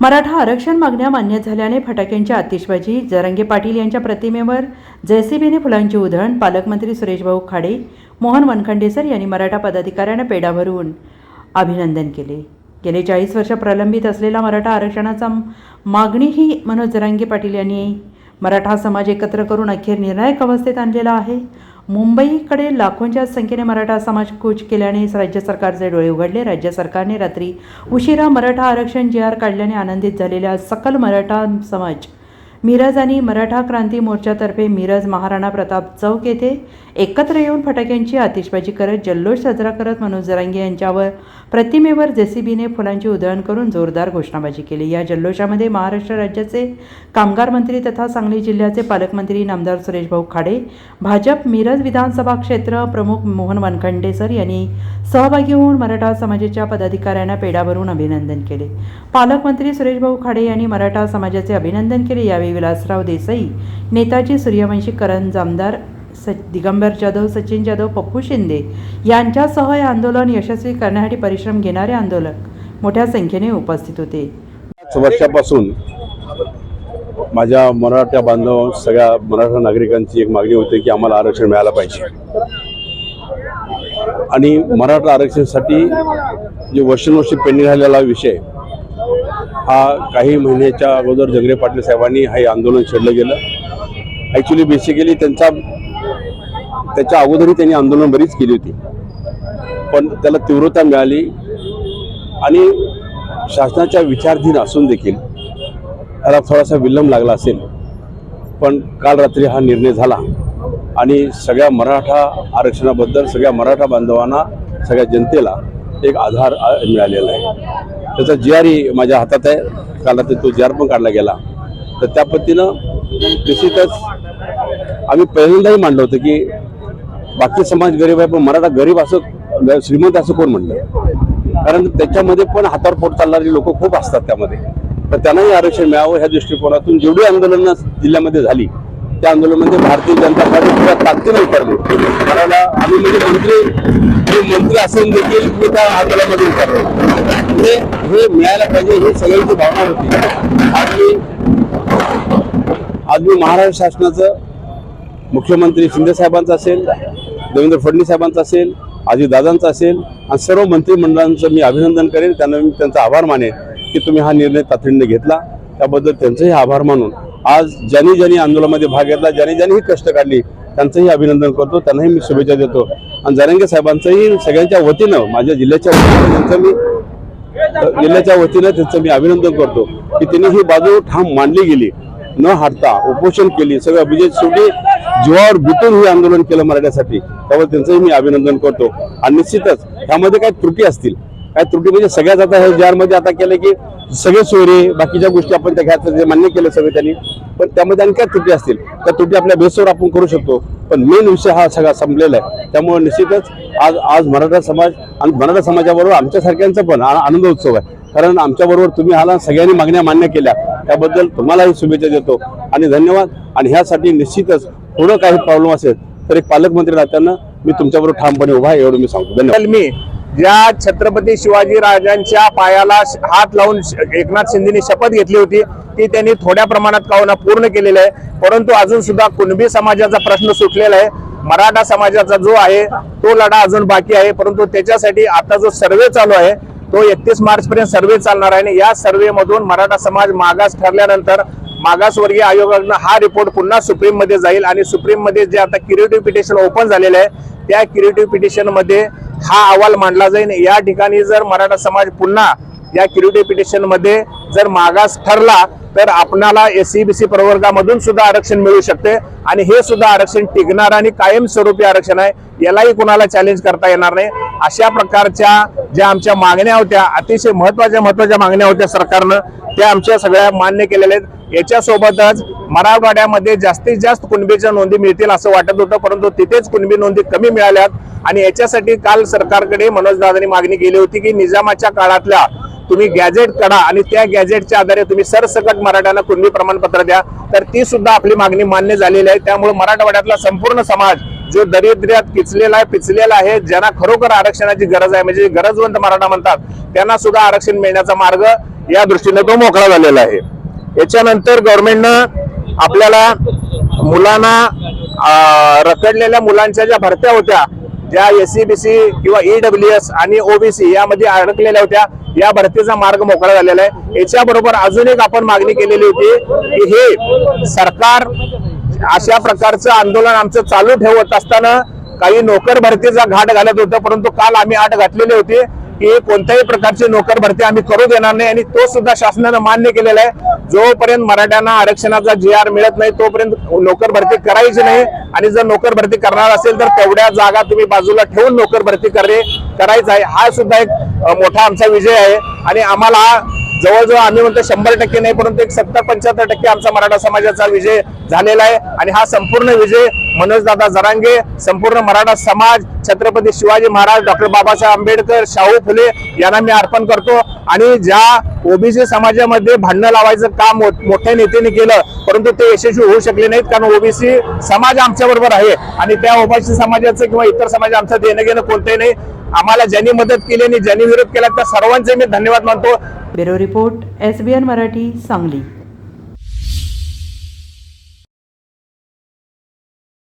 मराठा आरक्षण मागण्या मान्य झाल्याने फटाक्यांची आतिषबाजी जरंगे पाटील यांच्या प्रतिमेवर जेसीबीने फुलांची उधळण पालकमंत्री सुरेशभाऊ खाडे मोहन वनखंडेसर यांनी मराठा पदाधिकाऱ्यांना पेढा भरून अभिनंदन केले. गेले चाळीस वर्ष प्रलंबित असलेला मराठा आरक्षणाचा मागणीही मनोज जरांगे पाटील यांनी मराठा समाज एकत्र करून अखेर निर्णायक अवस्थेत आणलेला आहे. मुंबईकडे लाखोंच्या संख्येने मराठा समाज कूच केल्याने राज्य सरकारचे डोळे उघडले. राज्य सरकारने रात्री उशिरा मराठा आरक्षण जी आर काढल्याने आनंदित झालेल्या सकल मराठा समाज मिरज आणि मराठा क्रांती मोर्चातर्फे मिरज महाराणा प्रताप चौक येथे एकत्र येऊन फटाक्यांची आतिषबाजी करत जल्लोष साजरा करत मनोज जरांगे यांच्यावर प्रतिमेवर जेसीबीने फुलांची उधळण करून जोरदार घोषणाबाजी केली. या जल्लोषामध्ये महाराष्ट्र राज्याचे कामगार मंत्री तथा सांगली जिल्ह्याचे पालकमंत्री नामदार सुरेशभाऊ खाडे भाजप मिरज विधानसभा क्षेत्र प्रमुख मोहन वानखंडेसर यांनी सहभागी होऊन मराठा समाजाच्या पदाधिकाऱ्यांना पेढा भरून अभिनंदन केले. पालकमंत्री सुरेशभाऊ खाडे यांनी मराठा समाजाचे अभिनंदन केले. यावेळी विलासराव देसाई नेताजी सूर्यवंशी करण जामदार स दिगंबर जाधव सचिन जाधव पप्पू शिंदे यांच्यासह हे आंदोलन यशस्वी करण्यासाठी परिश्रम घेणारे आंदोलक मोठ्या संख्येने उपस्थित होते. वर्षापासून माझ्या मराठा बांधव सगळ्या मराठा नागरिकांची एक मागणी होती की आम्हाला आरक्षण मिळालं पाहिजे. आणि मराठा आरक्षणासाठी जे वर्षानुवर्षी पेंडिंग राहिलेला विषय हा काही महिन्याच्या अगोदर जगरे पाटील साहेबांनी हे आंदोलन छेडलं गेलं. ॲक्च्युली बेसिकली त्यांचा त्याच्या अगोदरही त्यांनी आंदोलन बरीच केली होती. पण त्याला तीव्रता मिळाली आणि शासनाच्या विचारधीन असून देखील त्याला थोडासा विलंब लागला असेल. पण काल रात्री हा निर्णय झाला आणि सगळ्या मराठा आरक्षणाबद्दल सगळ्या मराठा बांधवांना सगळ्या जनतेला एक आधार मिळालेला आहे. त्याचा जी आर माझ्या हातात आहे. काल रात्री तो जी आर पण काढला गेला. तर त्या पद्धतीनं निश्चितच आम्ही पहिल्यांदाही मांडलं होतं की बाकी समाज गरीब आहे पण मराठा गरीब असं श्रीमंत असं कोण म्हणलं? कारण त्याच्यामध्ये पण हातावर पोट चालणारी लोक खूप असतात त्यामध्ये. तर त्यांनाही आरक्षण मिळावं ह्या दृष्टिकोनातून जेवढी आंदोलनं जिल्ह्यामध्ये झाली त्या आंदोलनामध्ये भारतीय जनता पार्टी पुऱ्या ताकदीने उतरली. कारण आम्ही म्हणजे मंत्री मंत्री असून देखील मी त्या आंदोलनामध्ये उतरलो. हे हे मिळायला पाहिजे ही सगळ्यांची भावना होती. आज मी आज मी महाराष्ट्र शासनाचं मुख्यमंत्री शिंदे साहेबांचा असेल देवेंद्र फडणवीस साहेबांचा असेल दादांचा असेल आणि सर्व मंत्रिमंडळांचं मी अभिनंदन करेन. त्यांना मी त्यांचा आभार मानेन की तुम्ही हा निर्णय तातडीने घेतला. त्याबद्दल त्यांचंही आभार मानून आज ज्यांनी ज्यांनी आंदोलनामध्ये भाग घेतला ज्यांनी ज्यांनी ही कष्ट काढली त्यांचंही अभिनंदन करतो त्यांनाही मी शुभेच्छा देतो. आणि जरंगे साहेबांचंही सगळ्यांच्या वतीनं माझ्या जिल्ह्याच्या वतीनं त्यांचं मी जिल्ह्याच्या वतीनं त्यांचं मी अभिनंदन करतो की त्यांनी ही बाजू ठाम मांडली गेली न हारता उपोषण केली. सगळं म्हणजे शेवटी जीवावर बिटून हे आंदोलन केलं मराठ्यासाठी. त्यामुळे त्यांचंही मी अभिनंदन करतो. आणि निश्चितच त्यामध्ये काही त्रुटी असतील काय त्रुटी म्हणजे सगळ्याच आता हे मध्ये आता केलं की सगळे सोयरे बाकीच्या गोष्टी आपण त्या घ्यायचं मान्य केलं सगळं त्यांनी पण त्यामध्ये आणि काय त्रुटी असतील. त्या त्रुटी आपल्या बेसवर आपण करू शकतो. पण मेन विषय हा सगळा संपलेला आहे. त्यामुळे निश्चितच आज आज मराठा समाज आणि मराठा समाजाबरोबर आमच्यासारख्यांचा पण आनंद उत्सव आहे. कारण आमच्याबरोबर तुम्ही आला सगळ्यांनी मागण्या मान्य केल्या. त्याबद्दल तुम्हालाही शुभेच्छा देतो आणि धन्यवाद. आणि ह्यासाठी निश्चितच थोडं काही प्रॉब्लेम असेल तर एक पालकमंत्री राहताना मी तुमच्याबरोबर ठामपणे उभा आहे एवढं मी सांगतो. धन्यवाद. मी ज्या छत्रपती शिवाजी राजांच्या पायाला श- हात लावून श- एकनाथ शिंदेनी शपथ घेतली होती ती त्यांनी थोड्या प्रमाणात का पूर्ण केलेली आहे. परंतु अजून सुद्धा कुणबी समाजाचा प्रश्न सुटलेला आहे. मराठा समाजाचा जो आहे तो लढा अजून बाकी आहे. परंतु त्याच्यासाठी आता जो सर्वे चालू आहे तो एकतीस मार्च पर्यंत सर्वे चालणार आहे. आणि या सर्वेमधून मराठा समाज मागास ठरल्यानंतर मागासवर्गीय आयोगानं हा रिपोर्ट पुन्हा सुप्रीममध्ये जाईल. आणि सुप्रीममध्ये जे आता क्युरेटिव्ह पिटिशन ओपन झालेलं आहे त्या क्युरेटिव्ह पिटिशनमध्ये हा अहवाल मांडला जाईल या ठिकाणी जर मराठा समाज पुन्हा या क्युरेटिव्ह पिटिशनमध्ये जर मागास ठरला तर आपणाला एससीबीसी प्रवर्गामधून सुद्धा आरक्षण मिळू शकते. आणि हे सुद्धा आरक्षण टिकणार आणि कायमस्वरूपी आरक्षण आहे यालाही कुणाला चॅलेंज करता येणार नाही. अशा प्रकारच्या ज्या आमच्या मागण्या होत्या अतिशय महत्त्वाच्या महत्त्वाच्या मागण्या होत्या सरकारनं त्या आमच्या सगळ्या मान्य केलेल्या आहेत. याच्यासोबतच मराठवाड्यामध्ये जास्तीत जास्त कुणबीच्या नोंदी मिळतील असं वाटत होतं परंतु तिथेच कुणबी नोंदी कमी मिळाल्यात. आणि याच्यासाठी काल सरकारकडे मनोजदादांनी मागणी केली होती की निजामाच्या काळातल्या तुम्ही गॅजेट काढा आणि त्या गॅजेटच्या आधारे तुम्ही सरसकट मराठ्यांना कुणबी प्रमाणपत्र द्या. तर ती सुद्धा आपली मागणी मान्य झालेली आहे. त्यामुळे मराठवाड्यातला संपूर्ण समाज जो दरिद्र्यात किचलेला आहे पिचलेला आहे ज्यांना खरोखर आरक्षणाची गरज आहे म्हणजे गरजवंत मराठा म्हणतात त्यांना सुद्धा आरक्षण मिळण्याचा मार्ग या दृष्टीने तो मोकळा झालेला आहे. याच्यानंतर गव्हर्नमेंटनं आपल्याला मुलांना रखडलेल्या मुलांच्या ज्या भरत्या होत्या ज्या एस सी बी सी किंवा ईडब्ल्यू एस आणि ओबीसी यामध्ये अडकलेल्या होत्या या भरतीचा मार्ग मोकळा झालेला आहे. याच्याबरोबर अजून एक आपण मागणी केलेली होती की हे सरकार अशा प्रकारचं आंदोलन आमचं चालू ठेवत असताना काही नोकर भरतीचा घाट घालत होतं परंतु काल आम्ही आठ घातलेली होती. की कोणत्याही प्रकारची नोकर भरती आम्ही करू देणार नाही आणि तो सुद्धा शासनानं मान्य केलेला आहे. जोपर्यंत मराठ्यांना आरक्षणाचा जी आर मिळत नाही तोपर्यंत नोकर भरती करायची नाही. आणि जर नोकर भरती करणार असेल तर तेवढ्या जागा तुम्ही बाजूला ठेवून नोकर भरती करे करायचं आहे. हा सुद्धा एक मोठा आमचा विजय आहे. आणि आम्हाला जवळजवळ आम्ही म्हणतो शंभर टक्के नाही परंतु एक सत्तर पंच्याहत्तर टक्के आमचा मराठा समाजाचा विजय झालेला आहे. आणि हा संपूर्ण विजय मनोजदादा जरांगे संपूर्ण मराठा समाज छत्रपती शिवाजी महाराज डॉक्टर बाबासाहेब आंबेडकर शाहू फुले यांना मी अर्पण करतो. आणि ज्या ओबीसी समाजामध्ये भांडणं लावायचं काम मोठ्या नेत्याने केलं परंतु ते यशस्वी होऊ शकले नाहीत कारण ओबीसी समाज आमच्या बरोबर आहे. आणि त्या ओबीसी समाजाचं किंवा इतर समाज आमचं देणं घेणं कोणतंही नाही. आम्हाला ज्यांनी मदत केली आणि ज्यांनी विरोध केला त्या सर्वांचे मी धन्यवाद मानतो. Bureau report S B N Marathi Sangli.